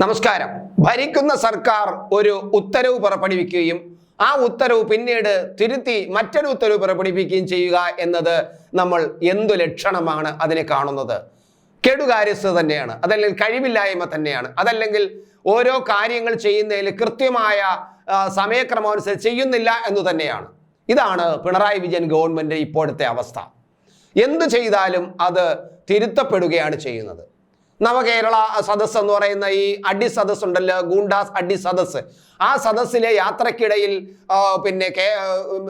നമസ്കാരം. ഭരിക്കുന്ന സർക്കാർ ഒരു ഉത്തരവ് പുറപ്പെടുവിക്കുകയും ആ ഉത്തരവ് പിന്നീട് തിരുത്തി മറ്റൊരു ഉത്തരവ് പുറപ്പെടുവിക്കുകയും ചെയ്യുക എന്നത് നമ്മൾ എന്തു ലക്ഷണമാണ് അതിനെ കാണുന്നത്? കെടുകാര്യസ്ഥ തന്നെയാണ്. അതല്ലെങ്കിൽ കഴിവില്ലായ്മ തന്നെയാണ്. അതല്ലെങ്കിൽ ഓരോ കാര്യങ്ങൾ ചെയ്യുന്നതിൽ കൃത്യമായ സമയക്രമം അനുസരിച്ച് ചെയ്യുന്നില്ല എന്ന് തന്നെയാണ്. ഇതാണ് പിണറായി വിജയൻ ഗവൺമെന്റ് ഇപ്പോഴത്തെ അവസ്ഥ. എന്ത് ചെയ്താലും അത് തിരുത്തപ്പെടുകയാണ് ചെയ്യുന്നത്. നവകേരള സദസ് എന്ന് പറയുന്ന ഈ അടി സദസ് ഉണ്ടല്ലോ ഗൂണ്ടാസ് അടി സദസ് ആ സദസ്സിലെ യാത്രക്കിടയിൽ പിന്നെ കേ-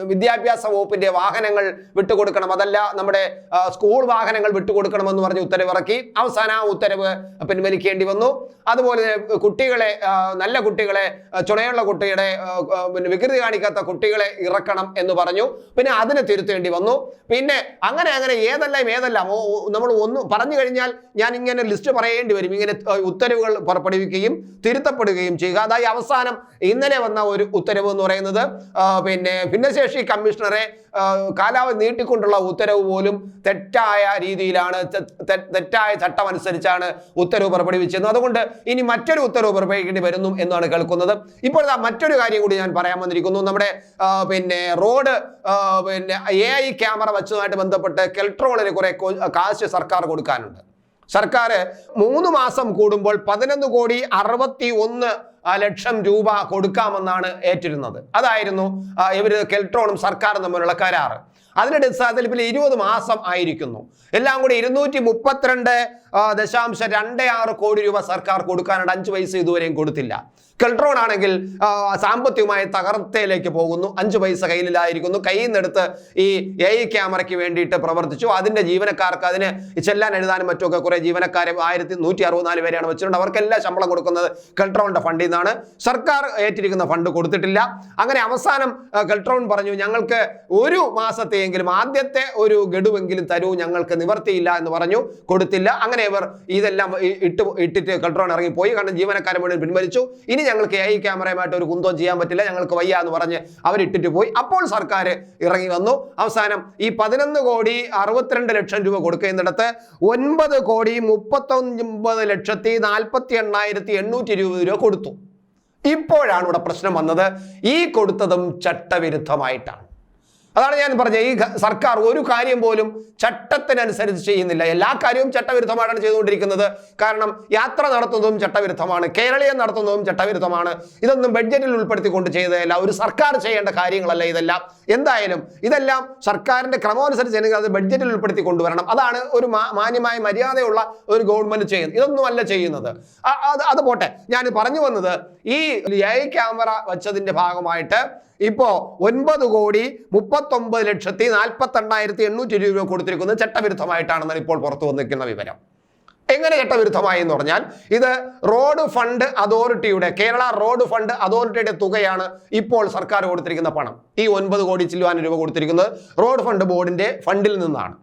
വിദ്യാഭ്യാസ വകുപ്പിന്റെ വാഹനങ്ങൾ വിട്ടുകൊടുക്കണം. അതല്ല നമ്മുടെ സ്കൂൾ വാഹനങ്ങൾ വിട്ടുകൊടുക്കണമെന്ന് പറഞ്ഞ് ഉത്തരവിറക്കി. അവസാനം ആ ഉത്തരവ് പിൻവലിക്കേണ്ടി വന്നു. അതുപോലെ കുട്ടികളെ നല്ല കുട്ടികളെ ചുണയുള്ള ആ, പിന്നെ വികൃതി കാണിക്കാത്ത കുട്ടികളെ ഇറക്കണം എന്ന് പറഞ്ഞു. പിന്നെ അതിനെ തിരുത്തേണ്ടി വന്നു. പിന്നെ അങ്ങനെ അങ്ങനെ ഏതെല്ലാം ഏതെല്ലാം നമ്മൾ ഒന്ന് പറഞ്ഞു കഴിഞ്ഞാൽ ഞാൻ ഇങ്ങനെ ലിസ്റ്റ് പറയേണ്ടി വരും. ഇങ്ങനെ ഉത്തരവുകൾ പുറപ്പെടുവിക്കുകയും തിരുത്തപ്പെടുകയും ചെയ്യുക. അതായത് അവസാനം ഇന്നലെ വന്ന ഒരു ഉത്തരവ് എന്ന് പറയുന്നത് പിന്നെ ഭിന്നശേഷി കമ്മീഷണറെ കാലാവധി നീട്ടിക്കൊണ്ടുള്ള ഉത്തരവ് പോലും തെറ്റായ രീതിയിലാണ് തെറ്റായ ചട്ടം അനുസരിച്ചാണ് ഉത്തരവ് പുറപ്പെടുവിച്ചത്. അതുകൊണ്ട് ഇനി മറ്റൊരു ഉത്തരവ് പുറപ്പെടുവിക്കേണ്ടി വരുന്നു എന്നാണ് കേൾക്കുന്നത്. ഇപ്പോൾ മറ്റൊരു കാര്യം കൂടി ഞാൻ പറയാൻ വന്നിരിക്കുന്നു. നമ്മുടെ പിന്നെ റോഡ് പിന്നെ എ ഐ ക്യാമറ വെച്ചതുമായിട്ട് ബന്ധപ്പെട്ട് കെൽട്രോളിന് കുറെ കാശ് സർക്കാർ കൊടുക്കാനുണ്ട്. സർക്കാർ മൂന്ന് മാസം കൂടുമ്പോൾ പതിനൊന്ന് കോടി അറുപത്തി ഒന്ന് ലക്ഷം രൂപ കൊടുക്കാമെന്നാണ് ഏറ്റിരുന്നത്. അതായിരുന്നു ഇവർ കെൽട്രോണും സർക്കാരും തമ്മിലുള്ള കരാറ്. അതിന്റെ അടിസ്ഥാനത്തിൽ പിന്നെ ഇരുപത് മാസം ആയിരിക്കുന്നു. എല്ലാം കൂടി ഇരുന്നൂറ്റി മുപ്പത്തിരണ്ട് ദശാംശം രണ്ട് ആറ് കോടി രൂപ സർക്കാർ കൊടുക്കാനായിട്ട് അഞ്ച് പൈസ ഇതുവരെയും കൊടുത്തില്ല. കെൽട്രോൺ ആണെങ്കിൽ സാമ്പത്തികമായി തകർത്തയിലേക്ക് പോകുന്നു. അഞ്ച് പൈസ കയ്യിലില്ലായിരിക്കുന്നു. കയ്യിൽ നിന്നെടുത്ത് ഈ എ ഐ ക്യാമറയ്ക്ക് വേണ്ടിയിട്ട് പ്രവർത്തിച്ചു. അതിന്റെ ജീവനക്കാർക്ക് അതിന് ചെല്ലാൻ എഴുതാനും മറ്റുമൊക്കെ കുറേ ജീവനക്കാരെ ആയിരത്തി നൂറ്റി അറുപത്തിനാല് പേരെയാണ് വെച്ചിട്ടുണ്ട്. അവർക്കെല്ലാം ശമ്പളം കൊടുക്കുന്നത് കെൽട്രോണിന്റെ ഫണ്ടിൽ നിന്നാണ് സർക്കാർ ഏറ്റിരിക്കുന്ന ഫണ്ട് കൊടുത്തിട്ടില്ല. അങ്ങനെ അവസാനം കെൽട്രോൺ പറഞ്ഞു ഞങ്ങൾക്ക് ഒരു മാസത്തെയെങ്കിലും ആദ്യത്തെ ഒരു ഗഡുവെങ്കിലും തരൂ. ഞങ്ങൾക്ക് നിവർത്തിയില്ല എന്ന് പറഞ്ഞു. കൊടുത്തില്ല. അങ്ങനെ ഇവർ ഇതെല്ലാം ഇട്ട് ഇട്ടിട്ട് കെൽട്രോൺ ഇറങ്ങിപ്പോയി കാരണം ജീവനക്കാരൻ മുഴുവൻ പിൻവലിച്ചു. ഇനി ഞങ്ങൾക്ക് എ ഐ ക്യാമറയുമായിട്ട് ഒരു കുന്തോ ചെയ്യാൻ പറ്റില്ല. ഞങ്ങൾക്ക് വയ്യ എന്ന് പറഞ്ഞ് അവരിട്ടിട്ട് പോയി. അപ്പോൾ സർക്കാർ ഇറങ്ങി വന്നു. അവസാനം ഈ പതിനൊന്ന് കോടി അറുപത്തിരണ്ട് ലക്ഷം രൂപ കൊടുക്കുന്നിടത്ത് ഒൻപത് കോടി മുപ്പത്തൊൻപത് ലക്ഷത്തി നാൽപ്പത്തി എണ്ണായിരത്തി എണ്ണൂറ്റി ഇരുപത് രൂപ കൊടുത്തു. ഇപ്പോഴാണ് ഇവിടെ പ്രശ്നം വന്നത്. ഈ കൊടുത്തതും ചട്ടവിരുദ്ധമായിട്ടാണ്. അതാണ് ഞാൻ പറഞ്ഞത്. ഈ സർക്കാർ ഒരു കാര്യം പോലും ചട്ടത്തിനനുസരിച്ച് ചെയ്യുന്നില്ല. എല്ലാ കാര്യവും ചട്ടവിരുദ്ധമായിട്ടാണ് ചെയ്തുകൊണ്ടിരിക്കുന്നത്. കാരണം യാത്ര നടത്തുന്നതും ചട്ടവിരുദ്ധമാണ്. കേരളീയം നടത്തുന്നതും ചട്ടവിരുദ്ധമാണ്. ഇതൊന്നും ബഡ്ജറ്റിൽ ഉൾപ്പെടുത്തിക്കൊണ്ട് ചെയ്തതല്ല. ഒരു സർക്കാർ ചെയ്യേണ്ട കാര്യങ്ങളല്ല ഇതെല്ലാം. എന്തായാലും ഇതെല്ലാം സർക്കാരിന്റെ ക്രമമനുസരിച്ച് ചെയ്യണമെങ്കിൽ അത് ബഡ്ജറ്റിൽ ഉൾപ്പെടുത്തി കൊണ്ടുവരണം അതാണ് ഒരു മാന്യമായ മര്യാദയുള്ള ഒരു ഗവൺമെന്റ് ചെയ്യുന്നത്. ഇതൊന്നും അല്ല ചെയ്യുന്നത് അത് അത് പോട്ടെ. ഞാൻ പറഞ്ഞു വന്നത് ഈ എ ക്യാമറ വെച്ചതിന്റെ ഭാഗമായിട്ട് ഇപ്പോ ഒൻപത് കോടി മുപ്പത്തൊമ്പത് ലക്ഷത്തി നാൽപ്പത്തി എണ്ണായിരത്തി എണ്ണൂറ്റി രൂപ കൊടുത്തിരിക്കുന്നത് ചട്ടവിരുദ്ധമായിട്ടാണെന്നാണ് ഇപ്പോൾ പുറത്തു വന്നിരിക്കുന്ന വിവരം. എങ്ങനെ ചട്ടവിരുദ്ധമായി എന്ന് പറഞ്ഞാൽ ഇത് റോഡ് ഫണ്ട് അതോറിറ്റിയുടെ കേരള റോഡ് ഫണ്ട് അതോറിറ്റിയുടെ തുകയാണ് ഇപ്പോൾ സർക്കാർ കൊടുത്തിരിക്കുന്ന പണം. ഈ ഒൻപത് കോടി ചില്ലുവാൻ രൂപ കൊടുത്തിരിക്കുന്നത് റോഡ് ഫണ്ട് ബോർഡിന്റെ ഫണ്ടിൽ നിന്നാണ്.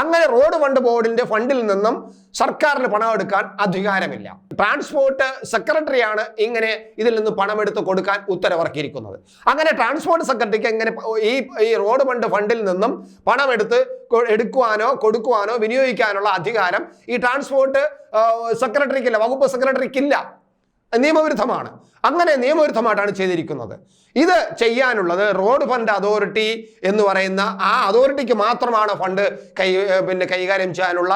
അങ്ങനെ റോഡ് ഫണ്ട് ബോർഡിന്റെ ഫണ്ടിൽ നിന്നും സർക്കാരിന് പണം എടുക്കാൻ അധികാരമില്ല. ട്രാൻസ്പോർട്ട് സെക്രട്ടറിയാണ് ഇങ്ങനെ ഇതിൽ നിന്ന് പണം എടുത്ത് കൊടുക്കാൻ ഉത്തരവിറക്കിയിരിക്കുന്നത്. അങ്ങനെ ട്രാൻസ്പോർട്ട് സെക്രട്ടറിക്ക് എങ്ങനെ ഈ ഈ റോഡ് ഫണ്ട് ഫണ്ടിൽ നിന്നും പണം എടുത്ത് എടുക്കുവാനോ കൊടുക്കുവാനോ വിനിയോഗിക്കാനുള്ള അധികാരം ഈ ട്രാൻസ്പോർട്ട് സെക്രട്ടറിക്കില്ല വകുപ്പ് സെക്രട്ടറിക്കില്ല. നിയമവിരുദ്ധമാണ്. അങ്ങനെ നിയമവിരുദ്ധമായിട്ടാണ് ചെയ്തിരിക്കുന്നത്. ഇത് ചെയ്യാനുള്ളത് റോഡ് ഫണ്ട് അതോറിറ്റി എന്ന് പറയുന്ന ആ അതോറിറ്റിക്ക് മാത്രമാണ് ഫണ്ട് കൈ പിന്നെ കൈകാര്യം ചെയ്യാനുള്ള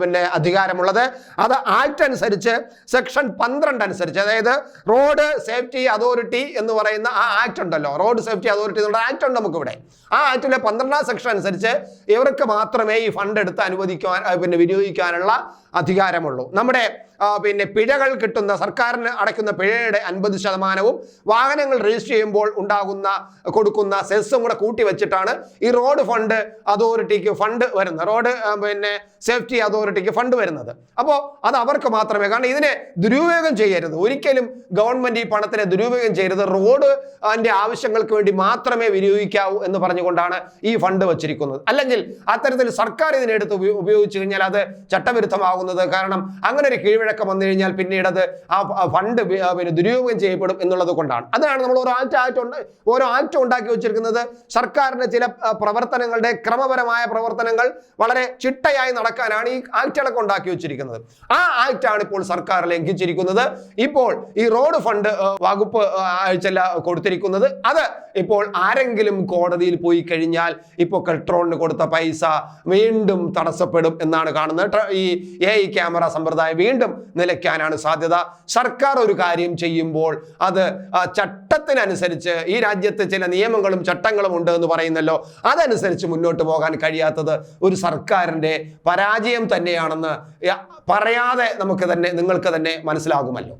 പിന്നെ അധികാരമുള്ളത്. അത് ആക്ട് അനുസരിച്ച് സെക്ഷൻ പന്ത്രണ്ട് അനുസരിച്ച് അതായത് റോഡ് സേഫ്റ്റി അതോറിറ്റി എന്ന് പറയുന്ന ആ ആക്ട് ഉണ്ടല്ലോ. റോഡ് സേഫ്റ്റി അതോറിറ്റി എന്നുള്ള ആക്ട് ഉണ്ട് നമുക്കിവിടെ. ആ ആക്ടിലെ പന്ത്രണ്ടാം സെക്ഷൻ അനുസരിച്ച് ഇവർക്ക് മാത്രമേ ഈ ഫണ്ട് എടുത്ത് അനുവദിക്കുവാൻ പിന്നെ വിനിയോഗിക്കാനുള്ള അധികാരമുള്ളൂ. നമ്മുടെ പിന്നെ പിഴകൾ കിട്ടുന്ന സർക്കാരിന് അടയ്ക്കുന്ന പിഴയുടെ അൻപത് ശതമാനവും വാഹനങ്ങൾ രജിസ്റ്റർ ചെയ്യുമ്പോൾ ഉണ്ടാകുന്ന കൊടുക്കുന്ന സെസ്സും കൂടെ കൂട്ടി വെച്ചിട്ടാണ് ഈ റോഡ് ഫണ്ട് അതോറിറ്റിക്ക് ഫണ്ട് വരുന്നത്. റോഡ് പിന്നെ സേഫ്റ്റി അതോറിറ്റിക്ക് ഫണ്ട് വരുന്നത്. അപ്പോൾ അത് അവർക്ക് മാത്രമേ കാരണം ഇതിനെ ദുരുപയോഗം ചെയ്യരുത്. ഒരിക്കലും ഗവൺമെന്റ് ഈ പണത്തിനെ ദുരുപയോഗം ചെയ്യരുത്. റോഡ് അതിന്റെ ആവശ്യങ്ങൾക്ക് വേണ്ടി മാത്രമേ വിനിയോഗിക്കാവൂ എന്ന് പറഞ്ഞുകൊണ്ടാണ് ഈ ഫണ്ട് വച്ചിരിക്കുന്നത്. അല്ലെങ്കിൽ അത്തരത്തിൽ സർക്കാർ ഇതിനെടുത്ത് ഉപയോ- ഉപയോഗിച്ചു കഴിഞ്ഞാൽ അത് ചട്ടവിരുദ്ധമാകുന്നത് കാരണം അങ്ങനെ ഒരു കീഴ്വഴക്കം വന്നു കഴിഞ്ഞാൽ പിന്നീട് അത് ആ ഫണ്ട് പിന്നെ ദുരുപയോഗം ചെയ്യപ്പെടും എന്നുള്ളത് കൊണ്ടാണ്. അതാണ് നമ്മൾ ഓരോ ആക്ട് ആക്ട് ഉണ്ട് ഓരോ ആക്ട് ഉണ്ടാക്കി വെച്ചിരിക്കുന്നത്. സർക്കാരിന്റെ ചില പ്രവർത്തനങ്ങളുടെ ക്രമപരമായ പ്രവർത്തനങ്ങൾ വളരെ ചിട്ടയായി നടക്കാനാണ് ഈ ആക്ടുകളൊക്കെ ഉണ്ടാക്കി വെച്ചിരിക്കുന്നത്. ആ ആക്ട് ആണ് ഇപ്പോൾ സർക്കാർ ലംഘിച്ചിരിക്കുന്നത്. ഇപ്പോൾ ഈ റോഡ് ഫണ്ട് വകുപ്പ് ആഴ്ചല്ല കൊടുത്തിരിക്കുന്നത്. അത് ഇപ്പോൾ ആരെങ്കിലും കോടതിയിൽ പോയി കഴിഞ്ഞാൽ ഇപ്പോൾ കൾട്രോണിന് കൊടുത്ത പൈസ വീണ്ടും തടസ്സപ്പെടും എന്നാണ് കാണുന്നത്. ഈ എ ഐ ക്യാമറ സമ്പ്രദായം വീണ്ടും നിലയ്ക്കാനാണ് സാധ്യത. സർക്കാർ ഒരു കാര്യം ചെയ്യുമ്പോൾ അത് ചട്ടത്തിനനുസരിച്ച് ഈ രാജ്യത്ത് ചില നിയമങ്ങളും ചട്ടങ്ങളും ഉണ്ട് എന്ന് പറയുന്നല്ലോ അതനുസരിച്ച് മുന്നോട്ട് പോകാൻ കഴിയാത്തത് ഒരു സർക്കാരിന്റെ പരാജയം തന്നെയാണെന്ന് പറയാതെ നമുക്ക് തന്നെ നിങ്ങൾക്ക് തന്നെ മനസ്സിലാകുമല്ലോ.